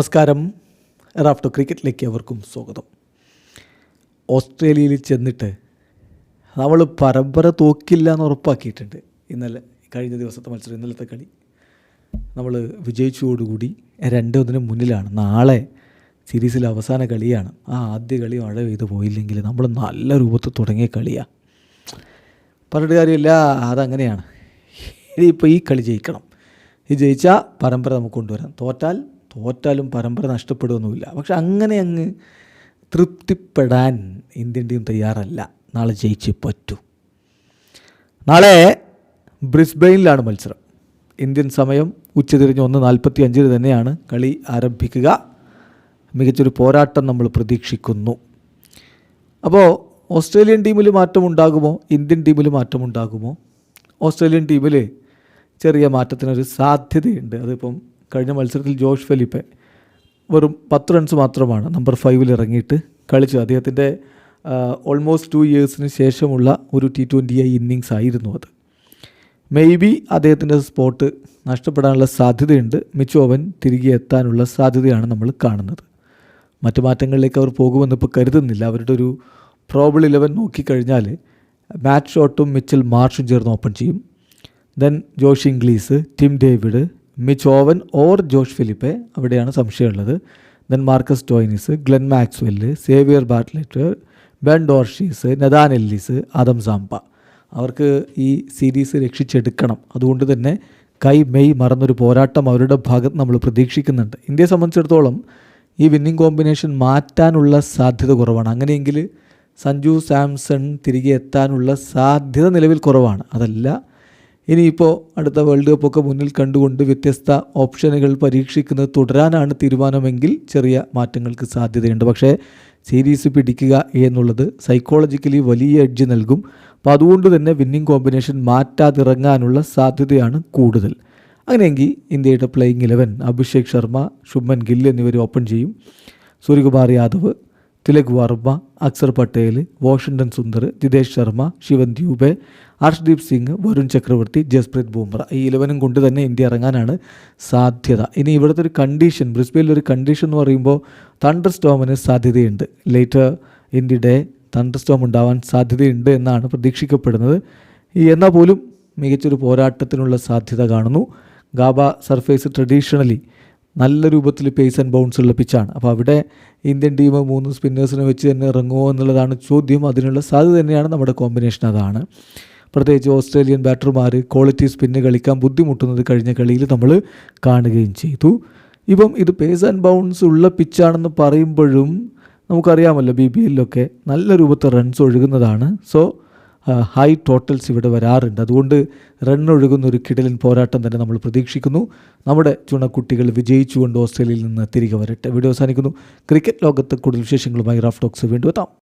നമസ്കാരം. റാഫ്റ്റോ ക്രിക്കറ്റിലേക്ക് അവർക്കും സ്വാഗതം. ഓസ്ട്രേലിയയിൽ ചെന്നിട്ട് നമ്മൾ പരമ്പര തോക്കില്ല എന്ന് ഉറപ്പാക്കിയിട്ടുണ്ട്. ഇന്നലെ കഴിഞ്ഞ ദിവസത്തെ മത്സരം ഇന്നലത്തെ കളി. നമ്മൾ വിജയിച്ചതോടുകൂടി രണ്ട് ഒന്നിന് മുന്നിലാണ്. നാളെ സീരീസിലെ അവസാന കളിയാണ്. ആ ആദ്യ കളി മഴ പെയ്ത് പോയില്ലെങ്കിൽ നമ്മൾ നല്ല രൂപത്തിൽ തുടങ്ങിയ കളിയാണ് പറഞ്ഞിട്ട് കാര്യമില്ല അതങ്ങനെയാണ്. ഇനിയിപ്പോൾ ഈ കളി ജയിക്കണം. ഈ ജയിച്ചാൽ പരമ്പര നമുക്ക് കൊണ്ടുവരാം. തോറ്റാൽ തോറ്റാലും പരമ്പര നഷ്ടപ്പെടുകയൊന്നുമില്ല പക്ഷെ അങ്ങനെ അങ്ങ് തൃപ്തിപ്പെടാൻ ഇന്ത്യൻ ടീം തയ്യാറല്ല. നാളെ ജയിച്ച് പറ്റൂ. നാളെ ബ്രിസ്ബെയിനിലാണ് മത്സരം. ഇന്ത്യൻ സമയം ഉച്ചതിരിഞ്ഞ് ഒന്ന് നാൽപ്പത്തി അഞ്ചിന് തന്നെയാണ് കളി ആരംഭിക്കുക. മികച്ചൊരു പോരാട്ടം നമ്മൾ പ്രതീക്ഷിക്കുന്നു. അപ്പോൾ ഓസ്ട്രേലിയൻ ടീമിൽ മാറ്റമുണ്ടാകുമോ ഇന്ത്യൻ ടീമിൽ മാറ്റമുണ്ടാകുമോ ഓസ്ട്രേലിയൻ ടീമിൽ ചെറിയ മാറ്റത്തിനൊരു സാധ്യതയുണ്ട്. അതിപ്പം കഴിഞ്ഞ മത്സരത്തിൽ ജോഷ് ഫെലിപ്പെ വെറും പത്ത് റൺസ് മാത്രമാണ് നമ്പർ ഫൈവിൽ ഇറങ്ങിയിട്ട് കളിച്ചത്. അദ്ദേഹത്തിന്റെ ഓൾമോസ്റ്റ് ടു ഇയേഴ്സിന് ശേഷമുള്ള ഒരു ടി ട്വന്റി ഐ ഇന്നിങ്സ് ആയിരുന്നു അത്. മേ ബി അദ്ദേഹത്തിന്റെ സ്പോട്ട് നഷ്ടപ്പെടാനുള്ള സാധ്യതയുണ്ട്. മിച്ചോവൻ തിരികെ എത്താനുള്ള സാധ്യതയാണ് നമ്മൾ കാണുന്നത്. മറ്റു മാറ്റങ്ങളിലേക്ക് അവർ പോകുമെന്ന് ഇപ്പോൾ കരുതുന്നില്ല. അവരുടെ ഒരു പ്രോബിൾ ഇലവൻ നോക്കിക്കഴിഞ്ഞാൽ മാറ്റ് ഷോട്ടും മിച്ചൽ മാർഷും ചേർന്ന് ഓപ്പൺ ചെയ്യും. Then Josh Inglis Tim David Mitch Owen or Josh Philippe അവിടെയാണ് സംശയമുള്ളത്. Then Marcus Stoinis Glenn Maxwell Xavier Bartlett Ben Dwarshuis Nathan Ellis Adam Zampa അവർക്ക് ഈ സീരീസ് രക്ഷിച്ചെടുക്കണം. അതുകൊണ്ട് തന്നെ കൈ മെയ് മറന്നൊരു പോരാട്ടം അവരുടെ ഭാഗത്ത് നമ്മൾ പ്രതീക്ഷിക്കുന്നുണ്ട്. ഇന്ത്യയെ സംബന്ധിച്ചിടത്തോളം ഈ വിന്നിംഗ് കോമ്പിനേഷൻ മാറ്റാനുള്ള സാധ്യത കുറവാണ്. അങ്ങനെയെങ്കിൽ സഞ്ജു സാംസൺ തിരികെ എത്താനുള്ള സാധ്യത നിലവിൽ കുറവാണ്. അതല്ല ഇനിയിപ്പോൾ അടുത്ത വേൾഡ് കപ്പൊക്കെ മുന്നിൽ കണ്ടുകൊണ്ട് വ്യത്യസ്ത ഓപ്ഷനുകൾ പരീക്ഷിക്കുന്നത് തുടരാനാണ് തീരുമാനമെങ്കിൽ ചെറിയ മാറ്റങ്ങൾക്ക് സാധ്യതയുണ്ട്. പക്ഷേ സീരീസ് പിടിക്കുക എന്നുള്ളത് സൈക്കോളജിക്കലി വലിയ എഡ്ജ് നൽകും. അപ്പോൾ അതുകൊണ്ട് തന്നെ വിന്നിംഗ് കോമ്പിനേഷൻ മാറ്റാതിറങ്ങാനുള്ള സാധ്യതയാണ് കൂടുതൽ. അങ്ങനെയെങ്കിൽ ഇന്ത്യയുടെ പ്ലേയിങ് ഇലവൻ അഭിഷേക് ശർമ്മ ശുഭൻ ഗിൽ എന്നിവർ ഓപ്പൺ ചെയ്യും. സൂര്യകുമാർ യാദവ് തിലക് വർമ്മ അക്സർ പട്ടേൽ വാഷിംഗ്ടൺ സുന്ദർ ജിതേഷ് ശർമ്മ ശിവൻ ദ്യൂബെ ഹർഷ്ദീപ് സിംഗ് വരുൺ ചക്രവർത്തി ജസ്പ്രീത് ബുംറ. ഈ ഇലവനും കൊണ്ട് തന്നെ ഇന്ത്യ ഇറങ്ങാനാണ് സാധ്യത. ഇനി ഇവിടുത്തെ ഒരു കണ്ടീഷൻ ബ്രിസ്ബെയിലൊരു കണ്ടീഷൻ എന്ന് പറയുമ്പോൾ തണ്ടർ സ്റ്റോമിന് സാധ്യതയുണ്ട്. Later in the day thunder storm ഉണ്ടാവാൻ സാധ്യതയുണ്ട് എന്നാണ് പ്രതീക്ഷിക്കപ്പെടുന്നത്. എന്നാൽ പോലും മികച്ചൊരു പോരാട്ടത്തിനുള്ള സാധ്യത കാണുന്നു. ഗാബ സർഫേസ് ട്രഡീഷണലി നല്ല രൂപത്തിൽ പേസ് ആൻഡ് ബൗൺസ് ഉള്ള പിച്ചാണ് അപ്പോൾ അവിടെ ഇന്ത്യൻ ടീം മൂന്ന് സ്പിന്നേഴ്സിനെ വെച്ച് തന്നെ ഇറങ്ങുമോ എന്നുള്ളതാണ് ചോദ്യം. അതിനുള്ള സാധ്യത തന്നെയാണ് നമ്മുടെ കോമ്പിനേഷൻ അതാണ്. പ്രത്യേകിച്ച് ഓസ്ട്രേലിയൻ ബാറ്റർമാർ ക്വാളിറ്റി സ്പിന്ന് കളിക്കാൻ ബുദ്ധിമുട്ടുന്നത് കഴിഞ്ഞ കളിയിൽ നമ്മൾ കാണുകയും ചെയ്തു. ഇപ്പം ഇത് പേസ് ആൻഡ് ബൗൺസ് ഉള്ള പിച്ചാണെന്ന് പറയുമ്പോഴും നമുക്കറിയാമല്ലോ ബി ബി എല്ലൊക്കെ നല്ല രൂപത്തിൽ റൺസ് ഒഴുകുന്നതാണ്. സോ ഹൈ ടോട്ടൽസ് ഇവിടെ വരാറുണ്ട്. അതുകൊണ്ട് റൺ ഒഴുകുന്ന ഒരു കിടലിൻ പോരാട്ടം തന്നെ നമ്മൾ പ്രതീക്ഷിക്കുന്നു. നമ്മുടെ ചുണക്കുട്ടികൾ വിജയിച്ചുകൊണ്ട് ഓസ്ട്രേലിയയിൽ നിന്ന് തിരികെ വരട്ടെ. വീഡിയോ അവസാനിക്കുന്നു. ക്രിക്കറ്റ് ലോകത്ത് കൂടുതൽ വിശേഷങ്ങളുമായി റാഫ് ടോക്സ് വീണ്ടും എത്താം.